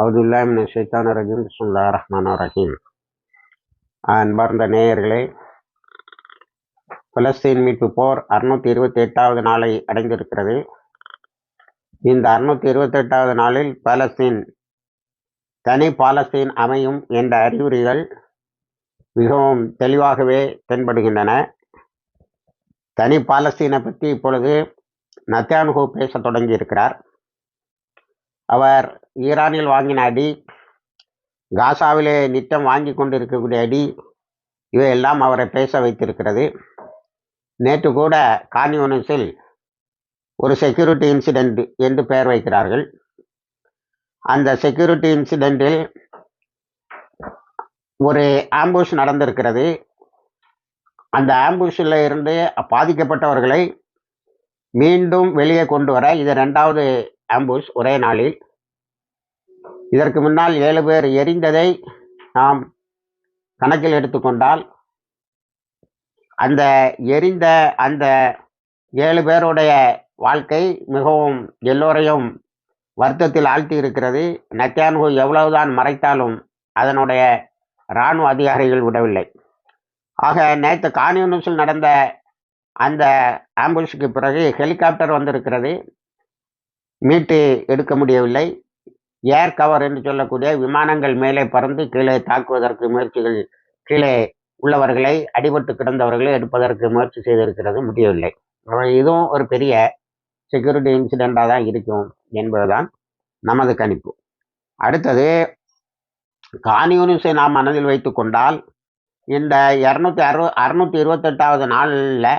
அவுதுல்லாமின் சைத்தான ரஜீம் பிஸ்முல்லா ரஹ்மான் ரஹீம் அன்பார்ந்த நேயர்களே பலஸ்தீன் மீட்பு போர் அறுநூத்தி இருபத்தி எட்டாவது நாளை அடைந்திருக்கிறது. இந்த அறுநூத்தி இருபத்தி எட்டாவது நாளில் பாலஸ்தீன் தனி பாலஸ்தீன் அமையும் என்ற அறிகுறிகள் மிகவும் தெளிவாகவே தென்படுகின்றன. தனி பாலஸ்தீனை பற்றி இப்பொழுது நத்தியானுகு பேசத் தொடங்கியிருக்கிறார். அவர் ஈரானில் வாங்கின அடி காசாவிலே நித்தம் வாங்கி கொண்டிருக்கக்கூடிய அடி இவையெல்லாம் அவரை பேச வைத்திருக்கிறது. நேற்று கூட கான்யூனிஸில் ஒரு செக்யூரிட்டி இன்சிடெண்ட் என்று பெயர் வைக்கிறார்கள். அந்த செக்யூரிட்டி இன்சிடெண்டில் ஒரு ஆம்புஷ் நடந்திருக்கிறது. அந்த ஆம்புஷில் இருந்து பாதிக்கப்பட்டவர்களை மீண்டும் வெளியே கொண்டு வர இது ரெண்டாவது ஆம்புஷ் ஒரே நாளில். இதற்கு முன்னால் ஏழு பேர் எரிந்ததை நாம் கணக்கில் எடுத்துக்கொண்டால் அந்த எரிந்த அந்த ஏழு பேருடைய வாழ்க்கை மிகவும் எல்லோரையும் வருத்தத்தில் ஆழ்த்தி இருக்கிறது நத்தியான்கு எவ்வளவுதான் மறைத்தாலும் அதனுடைய இராணுவ அதிகாரிகள் விடவில்லை. ஆக நேற்று கான்யூனிஸில் நடந்த அந்த ஆம்புலன்ஸுக்கு பிறகு ஹெலிகாப்டர் வந்திருக்கிறது. மீட்டு எடுக்க முடியவில்லை. ஏர் கவர் என்று சொல்லக்கூடிய விமானங்கள் மேலே பறந்து கீழே தாக்குவதற்கு முயற்சிகள் கீழே உள்ளவர்களை அடிபட்டு கிடந்தவர்களை எடுப்பதற்கு முயற்சி செய்திருக்கிறது முடியவில்லை. இதுவும் ஒரு பெரிய செக்யூரிட்டி இன்சிடெண்ட்டாக தான் இருக்கும் என்பதுதான் நமது கணிப்பு. அடுத்தது கான்யூனிஸை நாம் மனதில் வைத்து கொண்டால் இந்த இரநூத்தி அறு அறுநூத்தி இருபத்தெட்டாவது நாளில்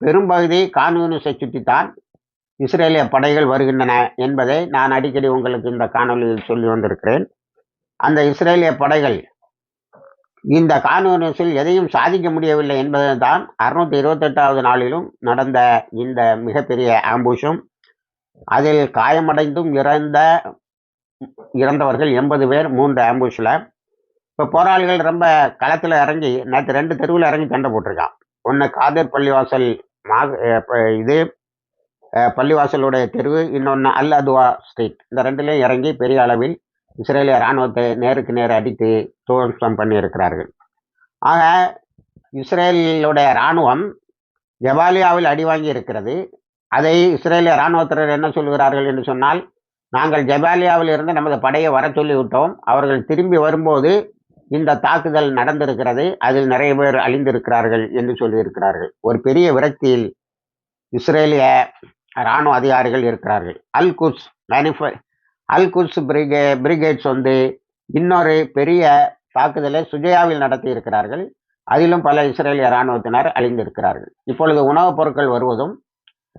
பெரும்பகுதி கான்யூனிஸை சுற்றித்தான் இஸ்ரேலிய படைகள் வருகின்றன என்பதை நான் அடிக்கடி உங்களுக்கு இந்த காணொலியில் சொல்லி வந்திருக்கிறேன். அந்த இஸ்ரேலிய படைகள் இந்த கான்யூனிஸில் எதையும் சாதிக்க முடியவில்லை என்பதை தான் அறுநூத்தி இருபத்தெட்டாவது நாளிலும் நடந்த இந்த மிகப்பெரிய ஆம்புஷும் அதில் காயமடைந்தும் இறந்த இறந்தவர்கள் எண்பது பேர் மூன்று ஆம்புஷில் இப்போ போராளிகள் ரொம்ப களத்தில் இறங்கி நேற்று ரெண்டு தெருவில் இறங்கி சண்டை போட்டிருக்கான். ஒன்று காதர் பள்ளிவாசல் மா இது பள்ளிவாசலுடைய தெருவு இன்னொன்று அல் அதுவா ஸ்ட்ரீட். இந்த ரெண்டுலேயும் இறங்கி பெரிய அளவில் இஸ்ரேலிய இராணுவத்தை நேருக்கு நேர் அடித்து துவம்சம் பண்ணியிருக்கிறார்கள். ஆக இஸ்ரேலுடைய இராணுவம் ஜபாலியாவில் அடி வாங்கி இருக்கிறது அதை இஸ்ரேலிய இராணுவத்தினர் என்ன சொல்கிறார்கள் என்று சொன்னால் நாங்கள் ஜபாலியாவில் இருந்து நமது படையை வர சொல்லிவிட்டோம். அவர்கள் திரும்பி வரும்போது இந்த தாக்குதல் நடந்திருக்கிறது. அதில் நிறைய பேர் அழிந்திருக்கிறார்கள் என்று சொல்லியிருக்கிறார்கள். ஒரு பெரிய விரக்தியில் இஸ்ரேலிய இராணுவ அதிகாரிகள் இருக்கிறார்கள். அல் குட்ஸ் மேனிஃபை அல் குட்ஸ் பிரிகே பிரிகேட்ஸ் வந்து இன்னொரு பெரிய தாக்குதலை சுஜயாவில் நடத்தி இருக்கிறார்கள். அதிலும் பல இஸ்ரேலிய இராணுவத்தினர் அழிந்திருக்கிறார்கள். இப்பொழுது உணவுப் பொருட்கள் வருவதும்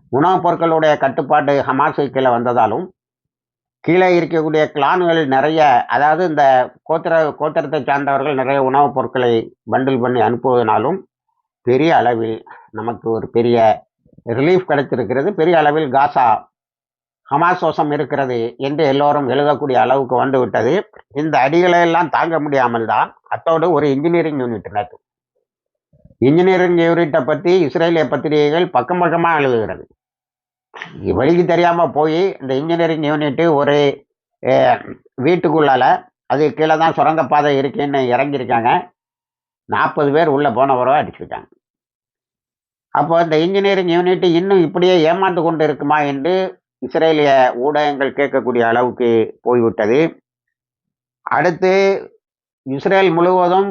உணவுப் பொருட்களுடைய கட்டுப்பாடு ஹமாஸு கீழே வந்ததாலும் கீழே இருக்கக்கூடிய கிளான்கள் நிறைய அதாவது இந்த கோத்திர கோத்திரத்தை சார்ந்தவர்கள் நிறைய உணவுப் பொருட்களை பண்டில் பண்ணி அனுப்புவதனாலும் பெரிய அளவில் நமக்கு ஒரு பெரிய ரிலீஃப் கிடைத்திருக்கிறது. பெரிய அளவில் காசா ஹமாஸ் இருக்கிறது என்று எல்லோரும் எழுதக்கூடிய அளவுக்கு வந்து விட்டது இந்த அடிகளை எல்லாம் தாங்க முடியாமல் தான் அத்தோடு ஒரு இன்ஜினியரிங் யூனிட் நடக்கும் இன்ஜினியரிங் யூனிட்டை பற்றி இஸ்ரேலிய பத்திரிகைகள் பக்கம் பக்கமாக எழுதுகிறது. வழிக்கு தெரியாமல் போய் இந்த இன்ஜினியரிங் யூனிட்டு ஒரு வீட்டுக்குள்ளால அது கீழே தான் சுரங்கப்பாதை இருக்குன்னு இறங்கியிருக்காங்க. நாற்பது பேர் உள்ளே போனவரோ அடிச்சுட்டாங்க அப்போ இந்த இன்ஜினியரிங் யூனிட் இன்னும் இப்படியே ஏமாந்து கொண்டு இருக்குமா என்று இஸ்ரேலிய ஊடகங்கள் கேட்கக்கூடிய அளவுக்கு போய்விட்டது. அடுத்து இஸ்ரேல் முழுவதும்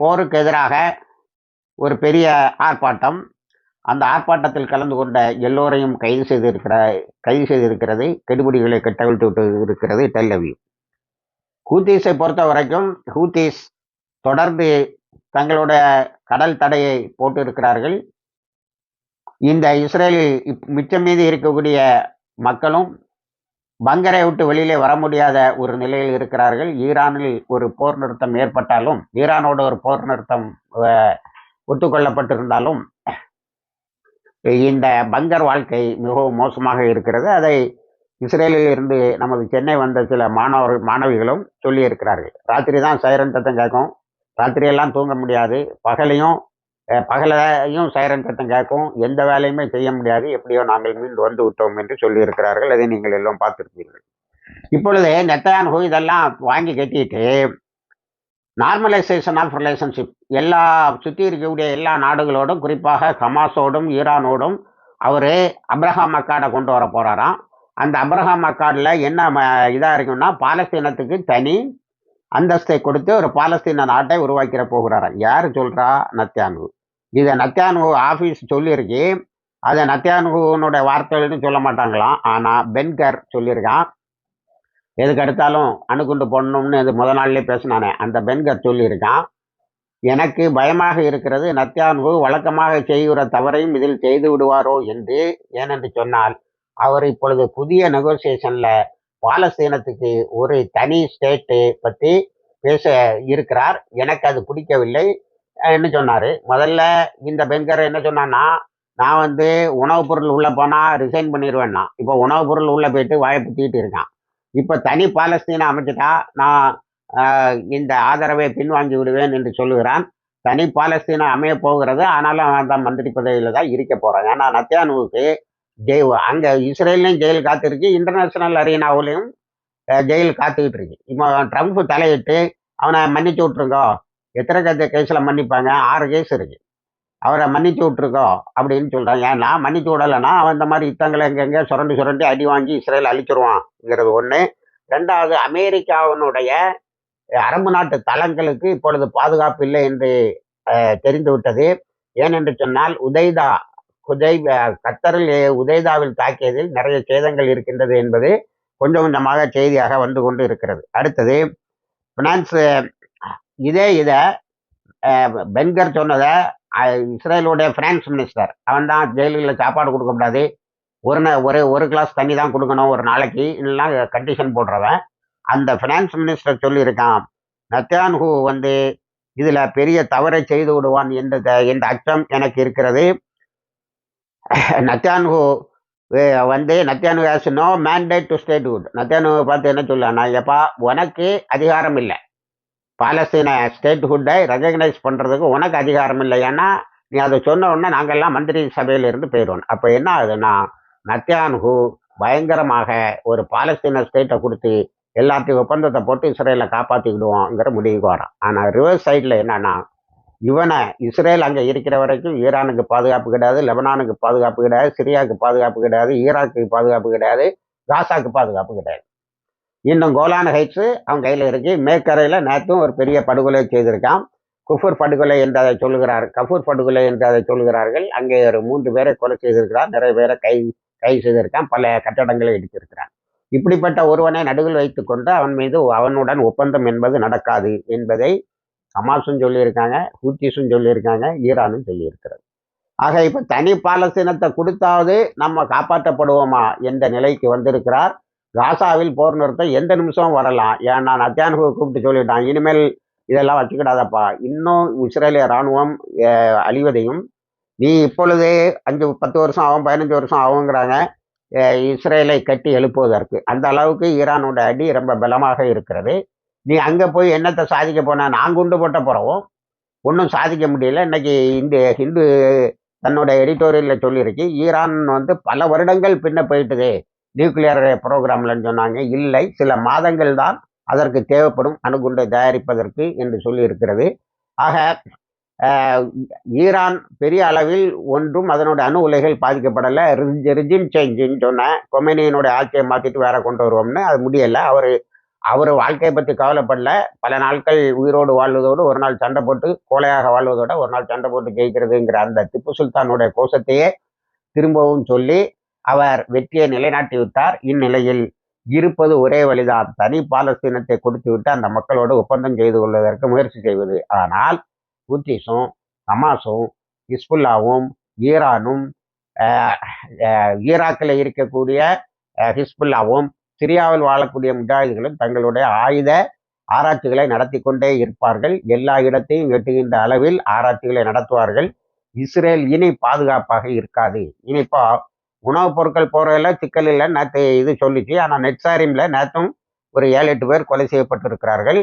போருக்கு எதிராக ஒரு பெரிய ஆர்ப்பாட்டம். அந்த ஆர்ப்பாட்டத்தில் கலந்து கொண்ட எல்லோரையும் கைது செய்திருக்கிற கைது செய்திருக்கிறது கெடுபிடிகளை கட்டவிழ்த்து விட்டு இருக்கிறது டெல்லவி ஹூத்தீஸை பொறுத்த வரைக்கும் ஹூத்தீஸ் தொடர்ந்து தங்களுடைய கடல் தடையை போட்டிருக்கிறார்கள். இந்த இஸ்ரேலில் மிச்சம் மீது இருக்கக்கூடிய மக்களும் பங்கரை விட்டு வெளியிலே வர முடியாத ஒரு நிலையில் இருக்கிறார்கள். ஈரானில் ஒரு போர் நிறுத்தம் ஏற்பட்டாலும் ஈரானோட ஒரு போர் நிறுத்தம் ஒத்துக்கொள்ளப்பட்டிருந்தாலும் இந்த பங்கர் வாழ்க்கை மிகவும் மோசமாக இருக்கிறது. அதை இஸ்ரேலில் இருந்து நமது சென்னை வந்த சில மாணவர்கள் மாணவிகளும் சொல்லியிருக்கிறார்கள். ராத்திரி தான் சைரன் சத்தம் கேட்கும். ராத்திரியெல்லாம் தூங்க முடியாது. பகலையும் பகலையும் சைரன் சத்தம் கேட்கும். எந்த வேலையுமே செய்ய முடியாது. எப்படியோ நாங்கள் மீண்டு வந்து விட்டோம் என்று சொல்லியிருக்கிறார்கள். அதை நீங்கள் எல்லாம் பார்த்துருப்பீர்கள். இப்பொழுது நெத்தான்ஹூ இதெல்லாம் வாங்கி கட்டிட்டு நார்மலைசேஷன் ஆஃப் ரிலேஷன்ஷிப் எல்லா சுற்றி இருக்கக்கூடிய எல்லா நாடுகளோடும் குறிப்பாக ஹமாஸோடும் ஈரானோடும் அவர் அப்ரஹாம் அக்காடை கொண்டு வர போகிறாராம் அந்த அப்ரஹாம் அக்காடில் என்ன இதாக இருக்குன்னா பாலஸ்தீனத்துக்கு தனி அந்தஸ்தை கொடுத்து ஒரு பாலஸ்தீன நாட்டை உருவாக்கிற போகிறாராம். யார் சொல்கிறா நத்தியானு. இதை நத்தியானு ஆஃபீஸ் சொல்லியிருக்கு அதை நத்தியானுடைய வார்த்தைகள்னு சொல்ல மாட்டாங்களாம். ஆனால் பென்கர் சொல்லியிருக்கான் எதுக்கு எடுத்தாலும் அணுகுண்டு போடணும்னு இது முத நாள்லேயே பேசினானே அந்த பென்கர் சொல்லியிருக்கான் எனக்கு பயமாக இருக்கிறது நத்தியான்கு வழக்கமாக செய்கிற தவறையும் இதில் செய்து விடுவாரோ என்று ஏனென்று சொன்னால் அவர் இப்பொழுது புதிய நெகோசியேஷனில் பாலஸ்தீனத்துக்கு ஒரு தனி ஸ்டேட்டு பற்றி பேச இருக்கிறார். எனக்கு அது பிடிக்கவில்லை. என்ன சொன்னார்? முதல்ல இந்த பெங்கர் என்ன சொன்னான்னா நான் வந்து உணவுப் பொருள் உள்ளே போனால் ரிசைன் பண்ணிடுவேன்னா இப்போ உணவுப் பொருள் உள்ளே போயிட்டு வாய்ப்பு தீட்டு இருக்கான். இப்போ தனி பாலஸ்தீனை அமைச்சிட்டா நான் இந்த ஆதரவை பின்வாங்கி விடுவேன் என்று சொல்லுகிறான். தனி பாலஸ்தீனா அமைய போகிறது ஆனாலும் அவன் தான் மந்திரி பதவியில் தான் இருக்க போகிறான் ஏன்னா நத்தியானுவுக்கு ஜெய் அங்கே இஸ்ரேல்லையும் ஜெயில் காத்திருக்கு இன்டர்நேஷ்னல் அரீனாவிலையும் ஜெயில் காத்துக்கிட்டு இருக்கு. இப்போ ட்ரம்ப் தலையிட்டு அவனை மன்னிச்சு விட்ருங்கோ எத்தனை கத்த கேஸில் மன்னிப்பாங்க? ஆறு கேஸ் இருக்கு. அவரை மன்னிச்சு விட்ருக்கோ அப்படின்னு சொல்கிறாங்க ஏன்னா மன்னிச்சு விடலைன்னா அவன் இந்த மாதிரி யுத்தங்களை எங்கெங்கே சுரண்டி சுரண்டி அடி வாங்கி இஸ்ரேல் அழிச்சிருவான்ங்கிறது ஒன்று ரெண்டாவது அமெரிக்காவினுடைய அரபு நாட்டு தளங்களுக்கு இப்பொழுது பாதுகாப்பு இல்லை என்று தெரிந்து விட்டது ஏனென்று சொன்னால் உதைதா குதை கத்தரில் உதைதாவில் தாக்கியதில் நிறைய சேதங்கள் இருக்கின்றது என்பது கொஞ்சம் கொஞ்சமாக செய்தியாக வந்து கொண்டு இருக்கிறது. அடுத்தது ஃபினான்ஸ் இதே இதை பென்கர் சொன்னதை இஸ்ரேலுடைய ஃபினான்ஸ் மினிஸ்டர் அவன் தான் ஜெயிலில் சாப்பாடு கொடுக்க கூடாது ஒரு ஒரு ஒரு கிளாஸ் தண்ணி தான் கொடுக்கணும் ஒரு நாளைக்கு இல்லைலாம் கண்டிஷன் போடுறவன். அந்த ஃபினான்ஸ் மினிஸ்டர் சொல்லியிருக்கான் நத்தியான்ஹூ வந்து இதில் பெரிய தவறை செய்து விடுவான் என்ற என்ற அச்சம் எனக்கு இருக்கிறது. நத்தியான்ஹூ வந்து Netanyahu has no mandate to state good Netanyahu பார்த்து என்ன சொல்லனா எப்பா உனக்கு அதிகாரம் இல்லை. பாலஸ்தீன ஸ்டேட்ஹுட்டை ரெகக்னைஸ் பண்ணுறதுக்கு உனக்கு அதிகாரம் இல்லை. ஏன்னா நீ அதை சொன்ன உடனே நாங்கள்லாம் மந்திரி சபையிலிருந்து போயிடுவோம். அப்போ என்ன ஆகுதுன்னா நத்தியான்ஹூ பயங்கரமாக ஒரு பாலஸ்தீன ஸ்டேட்டை கொடுத்து எல்லாத்தையும் ஒப்பந்தத்தை போட்டு இஸ்ரேலை காப்பாற்றிக்கிடுவோங்கிற முடிவுக்கு வரான். ஆனால் ரிவர்ஸ் சைடில் என்னன்னா இவனை இஸ்ரேல் அங்கே இருக்கிற வரைக்கும் ஈரானுக்கு பாதுகாப்பு கிடையாது லெபனானுக்கு பாதுகாப்பு கிடையாது சிரியாவுக்கு பாதுகாப்பு கிடையாது ஈராக்கு பாதுகாப்பு கிடையாது காசாக்கு பாதுகாப்பு கிடையாது. இன்னும் கோலான ஹைட்ஸு அவன் கையில் இருக்கு. மேற்கரையில் நேற்றும் ஒரு பெரிய படுகொலை செய்திருக்கான். குஃபூர் படுகொலை என்று அதை சொல்லுகிறார் கஃபூர் படுகொலை என்று அதை சொல்லுகிறார்கள் அங்கே ஒரு மூன்று பேரை கொலை செய்திருக்கிறார். நிறைய பேரை கை கை செய்திருக்கான். பல கட்டடங்களை இடித்திருக்கிறான். இப்படிப்பட்ட ஒருவனை நடுவில் வைத்துக்கொண்டு அவன் மீது அவனுடன் ஒப்பந்தம் என்பது நடக்காது என்பதை ஹமாஸும் சொல்லியிருக்காங்க ஹூத்திஸும் சொல்லியிருக்காங்க ஈரானும் சொல்லியிருக்கிறது. ஆக இப்போ தனி பாலஸ்தீனத்தை கொடுத்தாவது நம்ம காப்பாற்றப்படுவோமா என்ற நிலைக்கு வந்திருக்கிறார். காசாவில் போர் நிறுத்தம் எந்த நிமிஷமும் வரலாம் ஏன்னா நத்தியானுகு கூப்பிட்டு சொல்லிட்டான் இனிமேல் இதெல்லாம் வச்சுக்கிடாதப்பா. இன்னும் இஸ்ரேலிய இராணுவம் அழிவதையும் நீ இப்பொழுதே அஞ்சு பத்து வருஷம் ஆகும் பதினஞ்சு வருஷம் ஆகுங்கிறாங்க இஸ்ரேலை கட்டி எழுப்புவதற்கு. அந்த அளவுக்கு ஈரானோட அடி ரொம்ப பலமாக இருக்கிறது. நீ அங்கே போய் என்னத்தை சாதிக்க போனால் நான் குண்டு போட்ட போகிறவும் ஒன்றும் சாதிக்க முடியல. இன்னைக்கு இந்த ஹிந்து தன்னோட எடிட்டோரியலில் சொல்லியிருக்கு. ஈரான் வந்து பல வருடங்கள் பின்ன போயிட்டுது. நியூக்ளியர் ப்ரோக்ராம்லன்னு சொன்னாங்க. இல்லை சில மாதங்கள் தான் அதற்கு தேவைப்படும் அணுகுண்டை தயாரிப்பதற்கு என்று சொல்லியிருக்கிறது. ஆக ஈரான் பெரிய அளவில் ஒன்றும் அதனுடைய அணு உலைகள் பாதிக்கப்படலை. ரிஜின் சேஞ்சுன்னு சொன்னேன் கொமெனியினுடைய ஆட்சியை மாற்றிட்டு வேற கொண்டு வருவோம்னு அது முடியலை. அவர் அவர் வாழ்க்கையை பற்றி கவலைப்படல. பல நாட்கள் உயிரோடு வாழ்வதோடு ஒரு நாள் சண்டை போட்டு கோலையாக வாழ்வதோட ஒரு நாள் சண்டை போட்டு ஜெயிக்கிறதுங்கிற அந்த திப்பு சுல்தானுடைய கோஷத்தையே திரும்பவும் சொல்லி அவர் வெற்றியை நிலைநாட்டி விட்டார் இந்நிலையில் இருப்பது ஒரே வழிதான். தனி பாலஸ்தீனத்தை கொடுத்து விட்டு அந்த மக்களோடு ஒப்பந்தம் செய்து கொள்வதற்கு முயற்சி செய்வது. ஆனால் ஹூத்திஸும் ஹமாஸும் ஹிஸ்புல்லாவும் ஈரானும் ஈராக்கில் இருக்கக்கூடிய ஹிஸ்புல்லாவும் சிரியாவில் வாழக்கூடிய முஜாஹிதுகளும் தங்களுடைய ஆயுத ஆராய்ச்சிகளை நடத்தி கொண்டே இருப்பார்கள். எல்லா இடத்தையும் வெட்டுகின்ற அளவில் ஆராய்ச்சிகளை நடத்துவார்கள். இஸ்ரேல் இனி பாதுகாப்பாக இருக்காது. இனிப்பா உணவுப் பொருட்கள் போகிறதில் சிக்கல் இல்லை. நேற்று இது சொல்லிச்சு. ஆனால் நெட்சாரிமில் நேற்றும் ஒரு ஏழு எட்டு பேர் கொலை செய்யப்பட்டிருக்கிறார்கள்.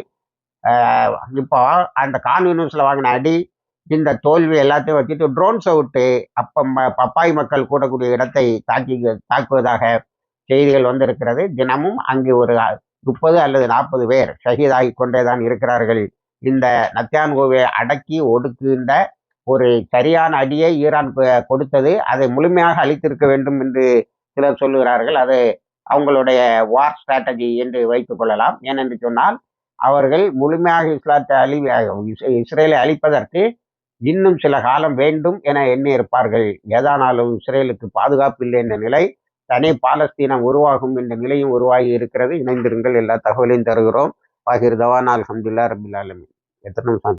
இப்போ அந்த கான் வாங்கின அடி இந்த தோல்வி எல்லாத்தையும் வச்சுட்டு ட்ரோன்ஸை விட்டு அப்போ பப்பாய் மக்கள் கூடக்கூடிய இடத்தை தாக்கி தாக்குவதாக செய்திகள் வந்திருக்கிறது. தினமும் அங்கு ஒரு முப்பது அல்லது நாற்பது பேர் ஷஹீதாகி கொண்டே தான் இருக்கிறார்கள். இந்த நத்தியான்கோவை அடக்கி ஒடுக்குகின்ற ஒரு சரியான அடியை ஈரான் கொடுத்தது. அதை முழுமையாக அழித்திருக்க வேண்டும் என்று சிலர் சொல்லுகிறார்கள். அது அவங்களுடைய வார் ஸ்ட்ராட்டஜி என்று வைத்துக் கொள்ளலாம். ஏனென்று சொன்னால் அவர்கள் முழுமையாக இஸ்லாத்தை அழி இஸ்- இஸ்ரேலை அழிப்பதற்கு இன்னும் சில காலம் வேண்டும் என எண்ணி இருப்பார்கள் ஏதானாலும் இஸ்ரேலுக்கு பாதுகாப்பு இல்லை என்ற நிலை தனி பாலஸ்தீனம் உருவாகும் என்ற நிலையும் உருவாகி இருக்கிறது. இணைந்திருங்கள். எல்லா தகவலையும் தருகிறோம். பகிர் தவானால் அல்ஹம்துலில்லாஹ் ரபில் ஆலமீன். எத்தனை